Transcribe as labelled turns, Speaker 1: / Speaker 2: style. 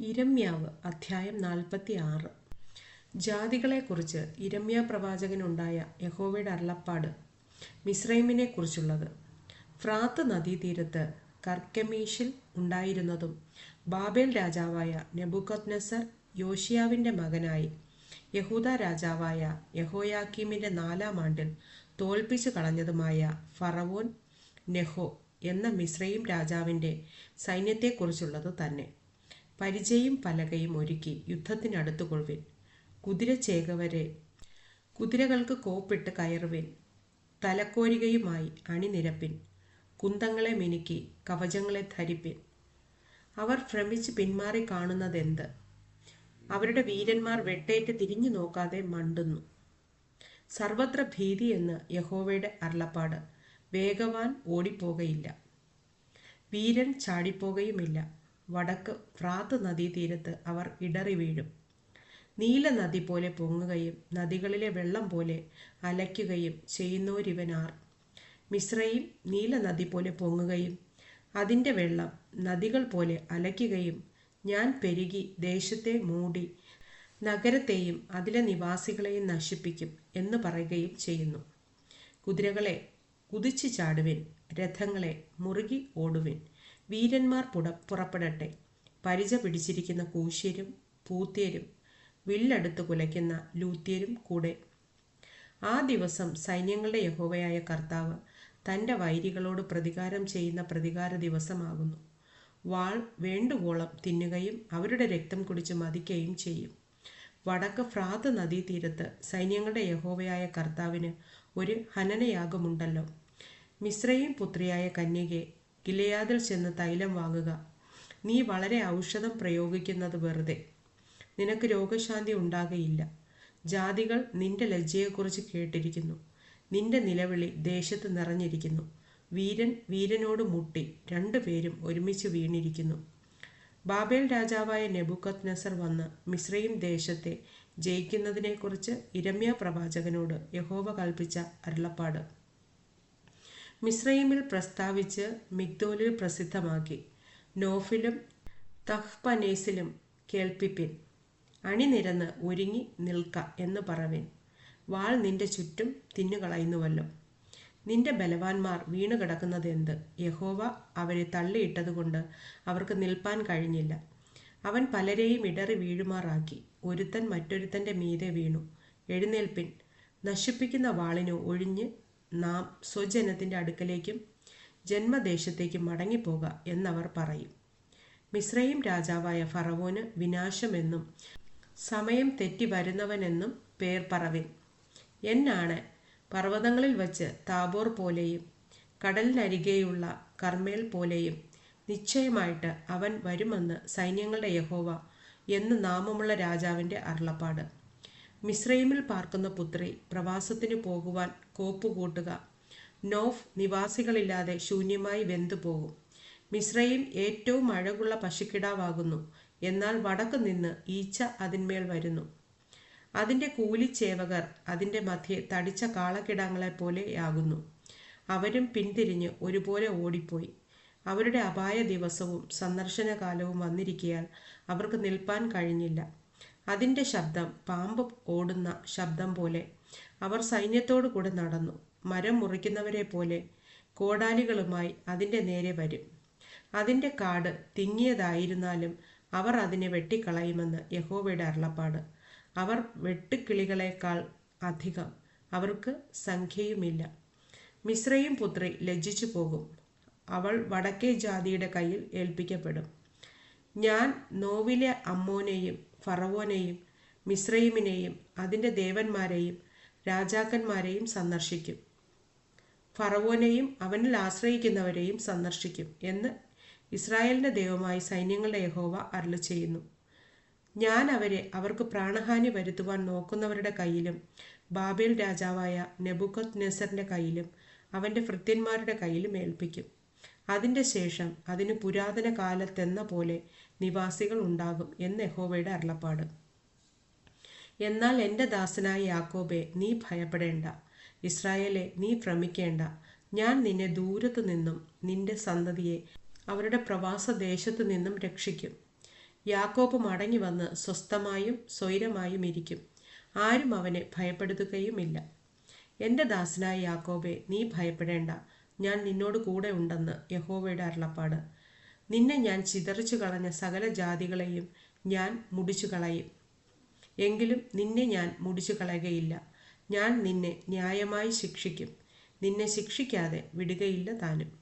Speaker 1: ഇരമ്യാവ് അധ്യായം നാൽപ്പത്തി ആറ് ജാതികളെക്കുറിച്ച് ഇരമ്യ പ്രവാചകനുണ്ടായ യഹോവയുടെ അരുളപ്പാട് മിസ്രൈമിനെ കുറിച്ചുള്ളത് ഫ്രാത്ത് നദീതീരത്ത് കർക്കമീഷിൽ ഉണ്ടായിരുന്നതും ബാബേൽ രാജാവായ നെബുക്കദ്നസർ യോഷിയാവിന്റെ മകനായി യഹൂദ രാജാവായ യഹോയാക്കീമിന്റെ നാലാം ആണ്ടിൽ തോൽപ്പിച്ചു കളഞ്ഞതുമായ ഫറവോൻ നെഹോ എന്ന മിസ്രൈം രാജാവിന്റെ സൈന്യത്തെക്കുറിച്ചുള്ളത് തന്നെ. പരിചയും പലകയും ഒരുക്കി യുദ്ധത്തിനടുത്തു കുതിര ചേകവരെ കുതിരകൾക്ക് കോപ്പിട്ട് കയറുവിൻ. തലക്കോരികയുമായി അണിനിരപ്പിൻ. കുന്തങ്ങളെ മിനുക്കി കവചങ്ങളെ ധരിപ്പിൻ. അവർ ഭ്രമിച്ച് പിന്മാറി കാണുന്നതെന്ത്? അവരുടെ വീരന്മാർ വെട്ടേറ്റ് തിരിഞ്ഞു നോക്കാതെ മണ്ടുന്നു. സർവത്ര ഭീതി എന്ന് യഹോവയുടെ അരുളപ്പാട്. വേഗവാൻ ഓടിപ്പോകയില്ല. വീരൻ ചാടിപ്പോകയുമില്ല. വടക്ക് ഫ്രാത്ത് നദീതീരത്ത് അവർ ഇടറി വീഴും. നീല നദി പോലെ പൊങ്ങുകയും നദികളിലെ വെള്ളം പോലെ അലയ്ക്കുകയും ചെയ്യുന്നോരിവനാർ. മിശ്രയും നീല നദി പോലെ പൊങ്ങുകയും അതിന്റെ വെള്ളം നദികൾ പോലെ അലയ്ക്കുകയും ഞാൻ പെരുകി ദേശത്തെ മൂടി നഗരത്തെയും അതിലെ നിവാസികളെയും നശിപ്പിക്കും എന്ന് പറയുകയും ചെയ്യുന്നു. കുതിരകളെ കുതിച്ചു ചാടുവിൻ രഥങ്ങളെ മുറുകി ഓടുവിൻ വീരന്മാർ പുട പുറപ്പെടട്ടെ. പരിച പിടിച്ചിരിക്കുന്ന കൂശ്യരും പൂത്യരും വില്ലെടുത്ത് കുലയ്ക്കുന്ന ലൂത്യരും കൂടെ. ആ ദിവസം സൈന്യങ്ങളുടെ യഹോവയായ കർത്താവ് തന്റെ വൈരികളോട് പ്രതികാരം ചെയ്യുന്ന പ്രതികാര ദിവസമാകുന്നു. വാൾ വേണ്ടുവോളം തിന്നുകയും അവരുടെ രക്തം കുടിച്ച് മതിക്കുകയും ചെയ്യും. വടക്ക് ഫ്രാത്ത് നദീതീരത്ത് സൈന്യങ്ങളുടെ യഹോവയായ കർത്താവിന് ഒരു ഹനനയാഗമുണ്ടല്ലോ. മിശ്രയും പുത്രിയായ കന്യകെ ഗിലയാദിൽ ചെന്ന് തൈലം വാങ്ങുക. നീ വളരെ ഔഷധം പ്രയോഗിക്കുന്നത് വെറുതെ. നിനക്ക് രോഗശാന്തി ഉണ്ടാകയില്ല. ജാതികൾ നിന്റെ ലജ്ജയെക്കുറിച്ച് കേട്ടിരിക്കുന്നു. നിന്റെ നിലവിളി ദേശത്ത് നിറഞ്ഞിരിക്കുന്നു. വീരൻ വീരനോട് മുട്ടി രണ്ടുപേരും ഒരുമിച്ച് വീണിരിക്കുന്നു. ബാബേൽ രാജാവായ നെബുക്കത് നസർ വന്ന് മിശ്രയും ദേശത്തെ ജയിക്കുന്നതിനെക്കുറിച്ച് ഇരമ്യ പ്രവാചകനോട് യഹോവ കൽപ്പിച്ച അരുളപ്പാട്. മിശ്രൈമിൽ പ്രസ്താവിച്ച് മിഗ്ദോലിൽ പ്രസിദ്ധമാക്കി. നോഫിലും തഹ്പനേസിലും കേൾപ്പിപ്പിൻ. അണിനിരന്ന് ഒരുങ്ങി നിൽക്ക എന്ന് പറവിൻ. വാൾ നിന്റെ ചുറ്റും തിന്നുകളയുന്നുവല്ലോ. നിന്റെ ബലവാന്മാർ വീണു കിടക്കുന്നത് എന്ത് യഹോവ അവരെ തള്ളിയിട്ടതുകൊണ്ട് അവർക്ക് നിൽപ്പാൻ കഴിഞ്ഞില്ല. അവൻ പലരെയും ഇടറി വീഴുമാറാക്കി. ഒരുത്തൻ മറ്റൊരുത്തന്റെ മീതെ വീണു. എഴുന്നേൽപ്പിൻ. നശിപ്പിക്കുന്ന വാളിനു ഒഴിഞ്ഞ് നാം സ്വജനത്തിന്റെ അടുക്കലേക്കും ജന്മദേശത്തേക്കും മടങ്ങിപ്പോക എന്നവർ പറയും. മിശ്രയും രാജാവായ ഫറവോന് വിനാശമെന്നും സമയം തെറ്റി വരുന്നവനെന്നും പേർ പറവിൻ. എന്നാണ് പർവതങ്ങളിൽ വച്ച് താബോർ പോലെയും കടലിനരികെയുള്ള കർമ്മേൽ പോലെയും നിശ്ചയമായിട്ട് അവൻ വരുമെന്ന് സൈന്യങ്ങളുടെ യഹോവ എന്ന് നാമമുള്ള രാജാവിന്റെ അരുളപ്പാട്. മിശ്രൈമിൽ പാർക്കുന്ന പുത്രി പ്രവാസത്തിന് പോകുവാൻ കോപ്പുകൂട്ടുക നോഫ് നിവാസികളില്ലാതെ ശൂന്യമായി വെന്തു പോകും. മിശ്രയും ഏറ്റവും അഴകുള്ള പശുക്കിടാവാകുന്നു. എന്നാൽ വടക്ക് നിന്ന് ഈച്ച അതിന്മേൽ വരുന്നു. അതിന്റെ കൂലിച്ചേവകർ അതിന്റെ മധ്യെ തടിച്ച കാളക്കിടാങ്ങളെ പോലെയാകുന്നു അവരും പിന്തിരിഞ്ഞ് ഒരുപോലെ ഓടിപ്പോയി. അവരുടെ അപായ ദിവസവും സന്ദർശനകാലവും വന്നിരിക്കയാൽ അവർക്ക് നിൽപ്പാൻ കഴിഞ്ഞില്ല. അതിന്റെ ശബ്ദം പാമ്പ് ഓടുന്ന ശബ്ദം പോലെ. അവർ സൈന്യത്തോടു കൂടെ നടന്നു. മരം മുറിക്കുന്നവരെ പോലെ കോടാലികളുമായി അതിന്റെ നേരെ വരും. അതിന്റെ കാട് തിങ്ങിയതായിരുന്നാലും അവർ അതിനെ വെട്ടിക്കളയുമെന്ന് യഹോവയുടെ അരുളപ്പാട്. അവർ വെട്ടുക്കിളികളെക്കാൾ അധികം. അവർക്ക് സംഖ്യയുമില്ല. മിശ്രയും പുത്രി ലജ്ജിച്ചു പോകും. അവൾ വടക്കേ ജാതിയുടെ കയ്യിൽ ഏൽപ്പിക്കപ്പെടും. ഞാൻ നോവിലെ അമ്മോനെയും ഫറവോനെയും മിശ്രൈമിനെയും അതിന്റെ ദേവന്മാരെയും രാജാക്കന്മാരെയും സന്ദർശിക്കും. ഫറവോനെയും അവനിൽ ആശ്രയിക്കുന്നവരെയും സന്ദർശിക്കും എന്ന് ഇസ്രായേലിന്റെ ദൈവമായി സൈന്യങ്ങളുടെ യഹോവ അരുളി ചെയ്യുന്നു. ഞാൻ അവരെ അവർക്ക് പ്രാണഹാനി വരുത്തുവാൻ നോക്കുന്നവരുടെ കയ്യിലും ബാബേൽ രാജാവായ നെബുക്കത് നെസറിന്റെ കയ്യിലും അവന്റെ ഭൃത്യന്മാരുടെ കയ്യിലും ഏൽപ്പിക്കും. അതിന്റെ ശേഷം അതിന് പുരാതന കാലത്തെന്ന പോലെ നിവാസികൾ ഉണ്ടാകും എന്ന് യഹോവയുടെ അരുളപ്പാട്. എന്നാൽ എന്റെ ദാസനായ യാക്കോബെ നീ ഭയപ്പെടേണ്ട. ഇസ്രായേലെ നീ ഭ്രമിക്കേണ്ട. ഞാൻ നിന്നെ ദൂരത്തു നിന്നും നിന്റെ സന്തതിയെ അവരുടെ പ്രവാസ ദേശത്തു നിന്നും രക്ഷിക്കും. യാക്കോബ് മടങ്ങി വന്ന് സ്വസ്ഥമായും സ്വൈരമായും ഇരിക്കും. ആരും അവനെ ഭയപ്പെടുത്തുകയുമില്ല. എന്റെ ദാസനായ യാക്കോബെ നീ ഭയപ്പെടേണ്ട. ഞാൻ നിന്നോട് കൂടെ ഉണ്ടെന്ന് യഹോവയുടെ അരുളപ്പാട്. നിന്നെ ഞാൻ ചിതറിച്ചു കളഞ്ഞ സകല ജാതികളെയും ഞാൻ മുടിച്ചു കളയും. എങ്കിലും നിന്നെ ഞാൻ മുടിച്ചു കളയുകയില്ല. ഞാൻ നിന്നെ ന്യായമായി ശിക്ഷിക്കും. നിന്നെ ശിക്ഷിക്കാതെ വിടുകയില്ല താനും.